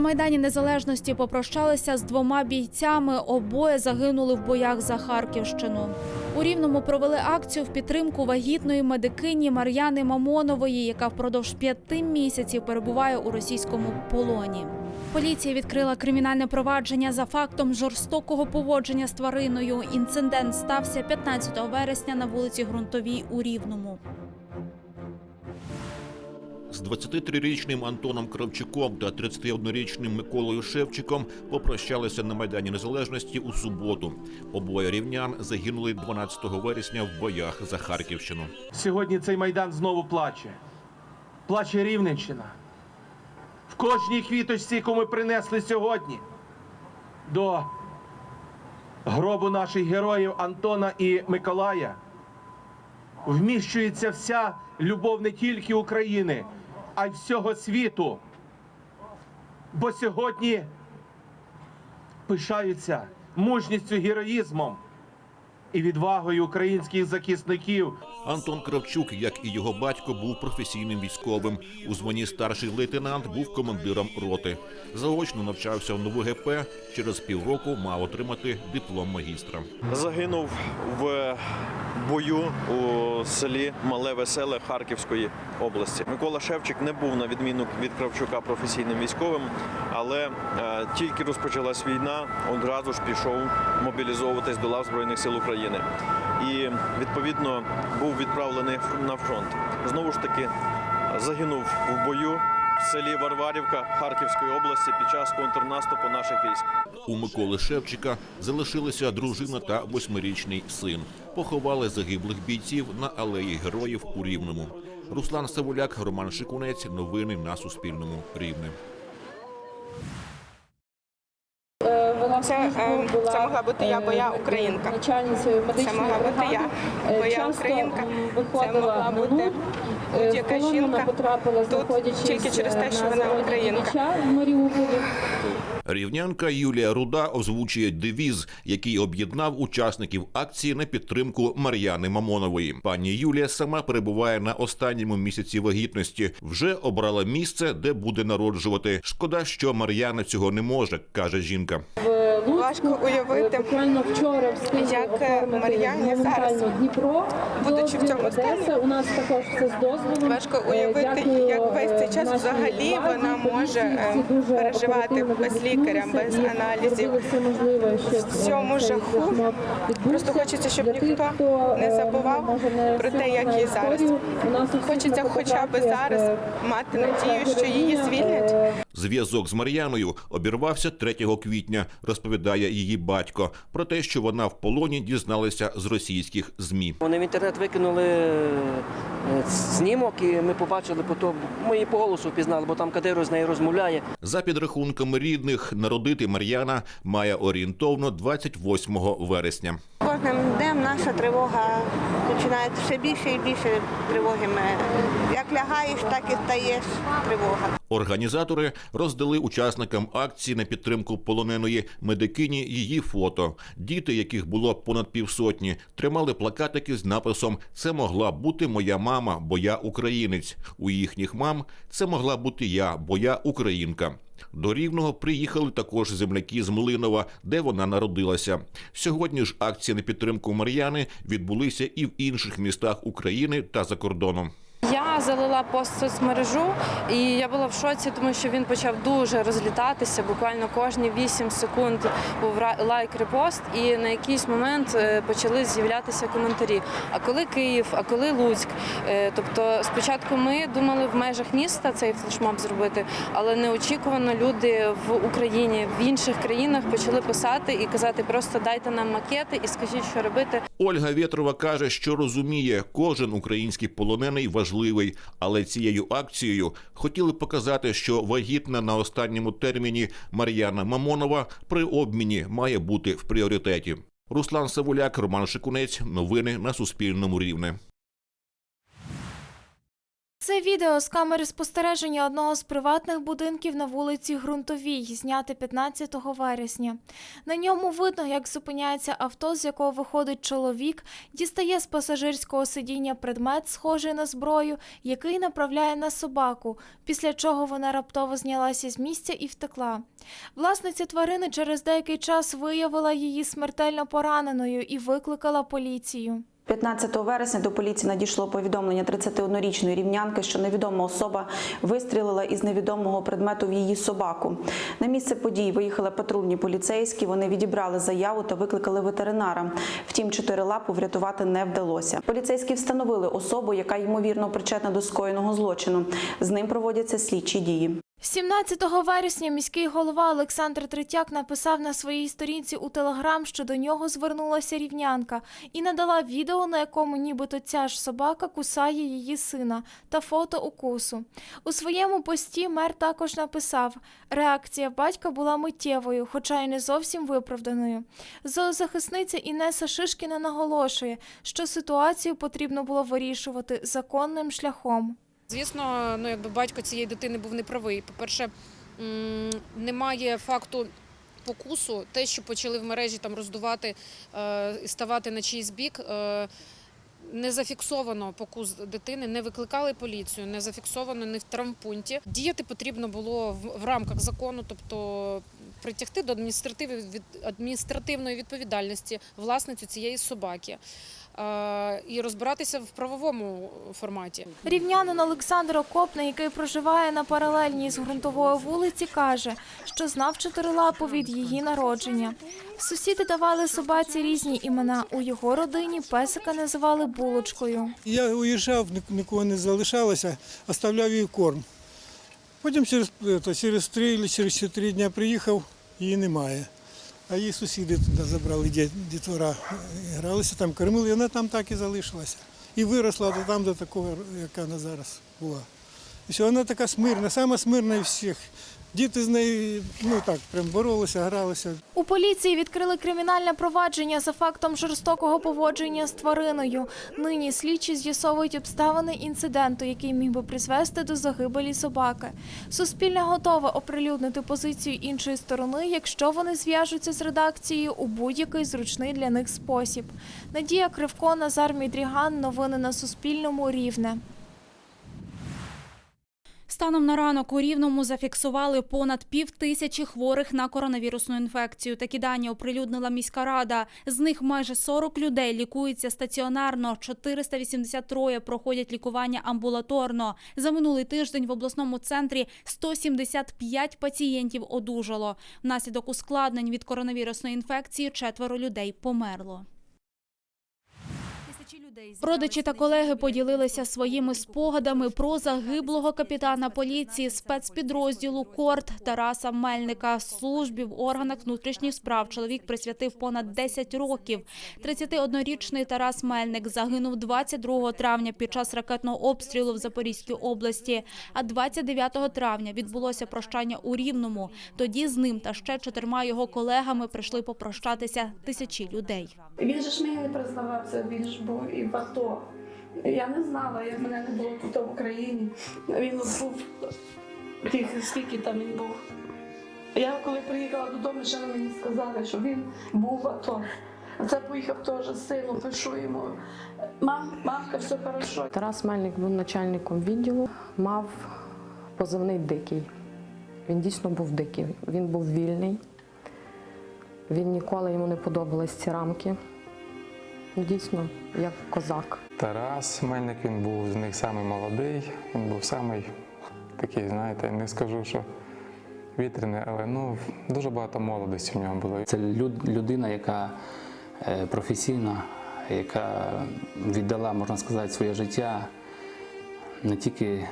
На майдані Незалежності попрощалися з двома бійцями. Обоє загинули в боях за Харківщину. У Рівному провели акцію в підтримку вагітної медикині Мар'яни Мамонової, яка впродовж п'яти місяців перебуває у російському полоні. Поліція відкрила кримінальне провадження за фактом жорстокого поводження з твариною. Інцидент стався 15 вересня на вулиці Грунтовій у Рівному. З 23-річним Антоном Кравчуком та 31-річним Миколою Шевчиком попрощалися на Майдані Незалежності у суботу. Обоє рівнян загинули 12 вересня в боях за Харківщину. Сьогодні цей майдан знову плаче. Плаче Рівненщина. В кожній квіточці, яку ми принесли сьогодні до гробу наших героїв Антона і Миколая, вміщується вся любов не тільки України, а й всього світу. Бо сьогодні пишаються мужністю, героїзмом і відвагою українських захисників. Антон Кравчук, як і його батько, був професійним військовим. У званні старший лейтенант був командиром роти. Заочно навчався в нову ГП. Через півроку мав отримати диплом магістра. Загинув в бою у селі Мале Веселе Харківської області. Микола Шевчик не був на відміну від Кравчука професійним військовим, але е, тільки розпочалась війна, одразу ж пішов мобілізовуватись до лав Збройних сил України. І відповідно був відправлений на фронт. Знову ж таки загинув в бою в селі Варварівка Харківської області під час контрнаступу наших військ. У Миколи Шевчика залишилися дружина та восьмирічний син. Поховали загиблих бійців на алеї героїв у Рівному. Руслан Савуляк, Роман Шикунець. Новини на Суспільному. Рівне. Це, е, це могла бути я, бо я українка. Начальницею медичної Це могла бути я, бо Е, я українка. Це могла бути. Е, будь-яка жінка. Потрапила, Тут знаходячись тільки через те, е, що вона українка. В Маріуполі. Рівнянка Юлія Руда озвучує девіз, який об'єднав учасників акції на підтримку Мар'яни Мамонової. Пані Юлія сама перебуває на останньому місяці вагітності. Вже обрала місце, де буде народжувати. Шкода, що Мар'яна цього не може, каже жінка. Важко уявити, як, е, Мар'яні зараз, будучи в цьому стані, У нас також все з дозволом. Важко Е, уявити, як весь цей час взагалі вона може, е, переживати без лікаря, без аналізів. В цьому жаху просто хочеться, щоб ніхто не забував про те, як їй зараз. Хочеться хоча б зараз мати надію, що її звільнять. Зв'язок з Мар'яною обірвався 3 квітня, розповідає її батько. Про те, що вона в полоні, дізналися з російських змі. Вони в інтернет викинули е, знімок, і ми побачили потім. Ми її по голосу впізнали, бо там Кадиро з нею розмовляє. За підрахунками рідних, народити Мар'яна має орієнтовно 28 вересня. Кожним днем наша тривога починає все більше і більше тривоги. Ми- Як лягаєш, так і стаєш тривога. Організатори роздали учасникам акції на підтримку полоненої медикині її фото. Діти, яких було понад півсотні, тримали плакатики з написом Це могла бути моя мама, бо я українець. У їхніх мам це могла бути я, бо я українка. До Рівного приїхали також земляки з Млинова, де вона народилася. Сьогодні ж акції на підтримку Мар'яни відбулися і в інших містах України та за кордоном. Я залила пост в соцмережу, і я була в шоці, тому що він почав дуже розлітатися. Буквально кожні 8 секунд був лайк репост, і на якийсь момент е, почали з'являтися коментарі. А коли Київ, а коли Луцьк? Е, Тобто, спочатку ми думали в межах міста цей флешмоб зробити, але неочікувано люди в Україні, в інших країнах почали писати і казати: просто дайте нам макети і скажіть, що робити. Ольга Вєтрова каже, що розуміє, кожен український полонений важливий, але цією акцією хотіли показати, що вагітна на останньому терміні Мар'яна Мамонова при обміні має бути в пріоритеті. Руслан Савуляк, Роман Шикунець. Новини на Суспільному рівне. Це відео з камери спостереження одного з приватних будинків на вулиці Грунтовій, зняте 15 вересня. На ньому видно, як зупиняється авто, з якого виходить чоловік, дістає з пасажирського сидіння предмет, схожий на зброю, який направляє на собаку, після чого вона раптово знялася з місця і втекла. Власниця тварини через деякий час виявила її смертельно пораненою і викликала поліцію. 15 вересня до поліції надійшло повідомлення 31-річної рівнянки, що невідома особа вистрілила із невідомого предмету в її собаку. На місце подій виїхали патрульні поліцейські. Вони відібрали заяву та викликали ветеринара. Втім, чотирилапу врятувати не вдалося. Поліцейські встановили особу, яка ймовірно причетна до скоєного злочину. З ним проводяться слідчі дії. 17 вересня міський голова Олександр Третяк написав на своїй сторінці у Телеграм, що до нього звернулася рівнянка і надала відео, на якому нібито ця ж собака кусає її сина та фото укусу. У своєму пості мер також написав: реакція батька була миттєвою, хоча й не зовсім виправданою. Зоозахисниця Інеса Шишкіна наголошує, що ситуацію потрібно було вирішувати законним шляхом. Звісно, ну якби батько цієї дитини був неправий. По-перше, немає факту покусу. Те, що почали в мережі там роздувати е, і ставати на чийсь бік. Е, не зафіксовано покус дитини, не викликали поліцію, не зафіксовано не в травмпункті. Діяти потрібно було в, рамках закону, тобто притягти до адміністративної від адміністративної відповідальності власницю цієї собаки і розбиратися в правовому форматі. Рівнянин Олександр Окопний, який проживає на паралельній з ґрунтової вулиці, каже, що знав чотирилапу від її народження. Сусіди давали собаці різні імена. У його родині песика називали булочкою. Я уїжджав, нікого не залишалося, оставляв їй корм. Потім через, это, через три чи через чотири дні приїхав, її немає. А її сусіди туди забрали дітвора, е, гралися там, кормили, і вона там так і залишилася. І виросла до там до такого, яка вона зараз була. І все, вона така смирна, сама смирна із всіх. Діти з нею ну так, прям боролися, гралися. У поліції відкрили кримінальне провадження за фактом жорстокого поводження з твариною. Нині слідчі з'ясовують обставини інциденту, який міг би призвести до загибелі собаки. Суспільне готове оприлюднити позицію іншої сторони, якщо вони зв'яжуться з редакцією у будь-який зручний для них спосіб. Надія Кривко, Назар Мідріган. Новини на Суспільному. Рівне. Станом на ранок у Рівному зафіксували понад пів тисячі хворих на коронавірусну інфекцію. Такі дані оприлюднила міська рада. З них майже 40 людей лікуються стаціонарно, 483 проходять лікування амбулаторно. За минулий тиждень в обласному центрі 175 пацієнтів одужало. Внаслідок ускладнень від коронавірусної інфекції четверо людей померло. Родичі та колеги поділилися своїми спогадами про загиблого капітана поліції спецпідрозділу Корт Тараса Мельника. Службі в органах внутрішніх справ чоловік присвятив понад 10 років. 31-річний Тарас Мельник загинув 22 травня під час ракетного обстрілу в Запорізькій області. А 29 травня відбулося прощання у Рівному. Тоді з ним та ще чотирма його колегами прийшли попрощатися тисячі людей. Він же ж мені не признавався, він ж був і в АТО. Я не знала, як мене не було тут в Україні. Він був тих, скільки там він був. Я коли приїхала додому, ще мені сказали, що він був в АТО. Це поїхав теж з сином, пишу йому. Мам, мамка, все хорошо. Тарас Мельник був начальником відділу, мав позивний дикий. Він дійсно був дикий. Він був вільний. Він ніколи йому не подобались ці рамки. Дійсно, як козак. Тарас Мельник він був з них самий молодий, він був самий такий, знаєте, не скажу, що вітряний, але ну, дуже багато молодості в нього було. Це люд- людина, яка е, професійна, яка віддала, можна сказати, своє життя не тільки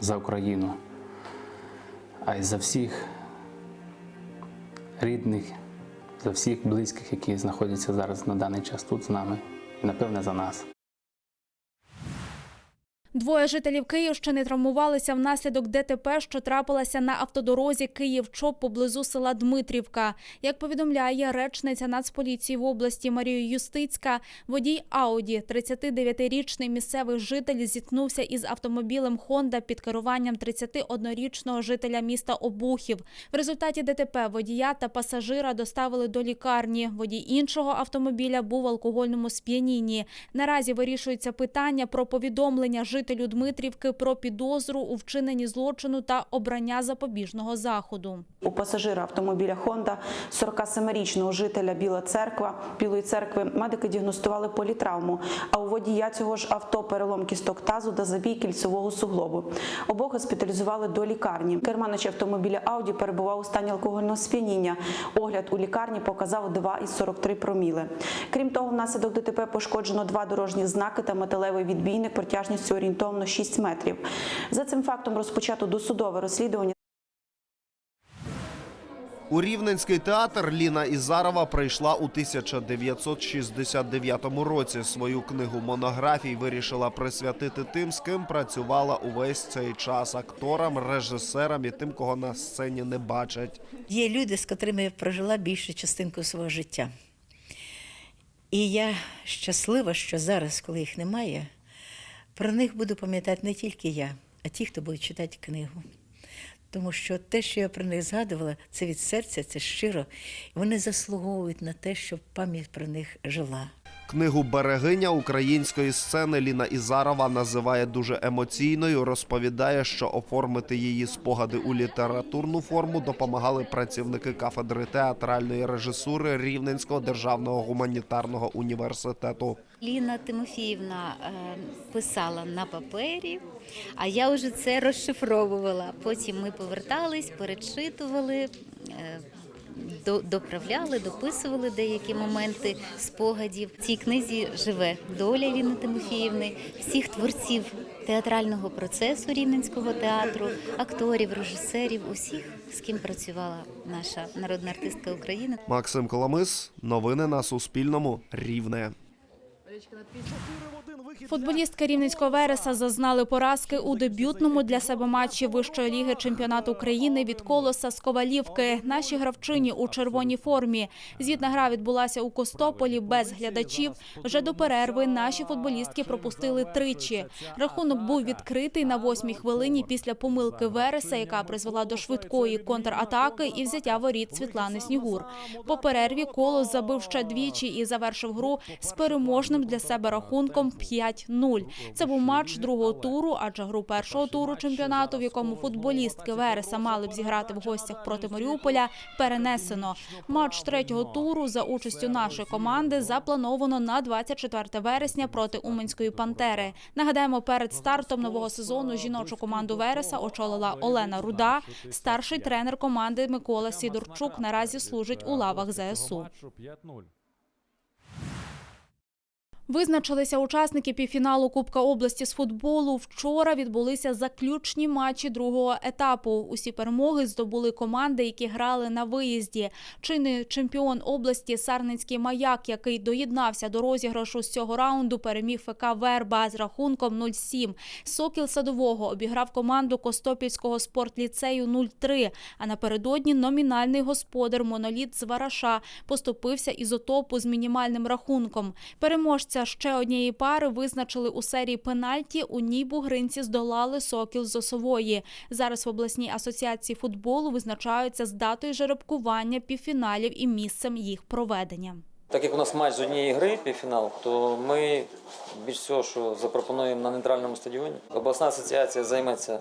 за Україну, а й за всіх рідних, за всіх близьких, які знаходяться зараз на даний час тут з нами, і напевне за нас. Двоє жителів Київщини травмувалися внаслідок ДТП, що трапилася на автодорозі Київ-Чоп поблизу села Дмитрівка. Як повідомляє речниця Нацполіції в області Марія Юстицька, водій Ауді, 39-річний місцевий житель, зіткнувся із автомобілем Хонда під керуванням 31-річного жителя міста Обухів. В результаті ДТП водія та пасажира доставили до лікарні. Водій іншого автомобіля був в алкогольному сп'янінні. Наразі вирішується питання про повідомлення жителю Дмитрівки про підозру у вчиненні злочину та обрання запобіжного заходу. У пасажира автомобіля Honda 47-річного жителя Біла Церква Білої церкви медики діагностували політравму. А у водія цього ж авто перелом кісток тазу та забій кільцевого суглобу. Обох госпіталізували до лікарні. Керманич автомобіля Ауді перебував у стані алкогольного сп'яніння. Огляд у лікарні показав 2,43 проміли. Крім того, внаслідок ДТП пошкоджено два дорожні знаки та металевий відбійник протяжністю орієнтовно 6 метрів. За цим фактом розпочато досудове розслідування. У Рівненський театр Ліна Ізарова прийшла у 1969 році. Свою книгу монографій вирішила присвятити тим, з ким працювала увесь цей час акторам, режисерам і тим, кого на сцені не бачать. Є люди, з котрими я прожила більшу частинку свого життя. І я щаслива, що зараз, коли їх немає, про них буду пам'ятати не тільки я, а ті, хто буде читати книгу. Тому що те, що я про них згадувала, це від серця, це щиро. Вони заслуговують на те, щоб пам'ять про них жила. Книгу Берегиня української сцени Ліна Ізарова називає дуже емоційною. Розповідає, що оформити її спогади у літературну форму допомагали працівники кафедри театральної режисури Рівненського державного гуманітарного університету. Ліна Тимофіївна е, писала на папері, а я вже це розшифровувала. Потім ми повертались, перечитували, е, доправляли, дописували деякі моменти спогадів. В цій книзі живе доля Ліни Тимофіївни, всіх творців театрального процесу Рівненського театру, акторів, режисерів, усіх, з ким працювала наша народна артистка України. Максим Коломис. Новини на Суспільному. Рівне. Футболістки Рівненського Вереса зазнали поразки у дебютному для себе матчі вищої ліги чемпіонату України від колоса з Ковалівки. Наші гравчині у червоній формі. Звітна гра відбулася у Костополі без глядачів. Вже до перерви наші футболістки пропустили тричі. Рахунок був відкритий на восьмій хвилині після помилки Вереса, яка призвела до швидкої контратаки і взяття воріт Світлани Снігур. По перерві колос забив ще двічі і завершив гру з переможним для себе рахунком 5-0. Це був матч другого туру, адже гру першого туру чемпіонату, в якому футболістки Вереса мали б зіграти в гостях проти Маріуполя, перенесено. Матч третього туру за участю нашої команди заплановано на 24 вересня проти Уманської Пантери. Нагадаємо, перед стартом нового сезону жіночу команду Вереса очолила Олена Руда. Старший тренер команди Микола Сідорчук наразі служить у лавах ЗСУ. Визначилися учасники півфіналу Кубка області з футболу. Вчора відбулися заключні матчі другого етапу. Усі перемоги здобули команди, які грали на виїзді. Чинний чемпіон області Сарненський маяк, який доєднався до розіграшу з цього раунду, переміг ФК Верба з рахунком 0-7. Сокіл Садового обіграв команду Костопільського спортліцею 0-3. А напередодні номінальний господар Моноліт з Вараша поступився ізотопу з мінімальним рахунком. Переможця ще однієї пари визначили у серії пенальті. У ній бугринці здолали Сокіл з Осової. Зараз в обласній асоціації футболу визначаються з датою жеребкування півфіналів і місцем їх проведення. Так як у нас матч з однієї гри, півфінал, то ми більш всього, що запропонуємо на нейтральному стадіоні. Обласна асоціація займеться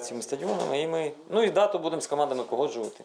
цими стадіонами, і ми ну і дату будемо з командами погоджувати.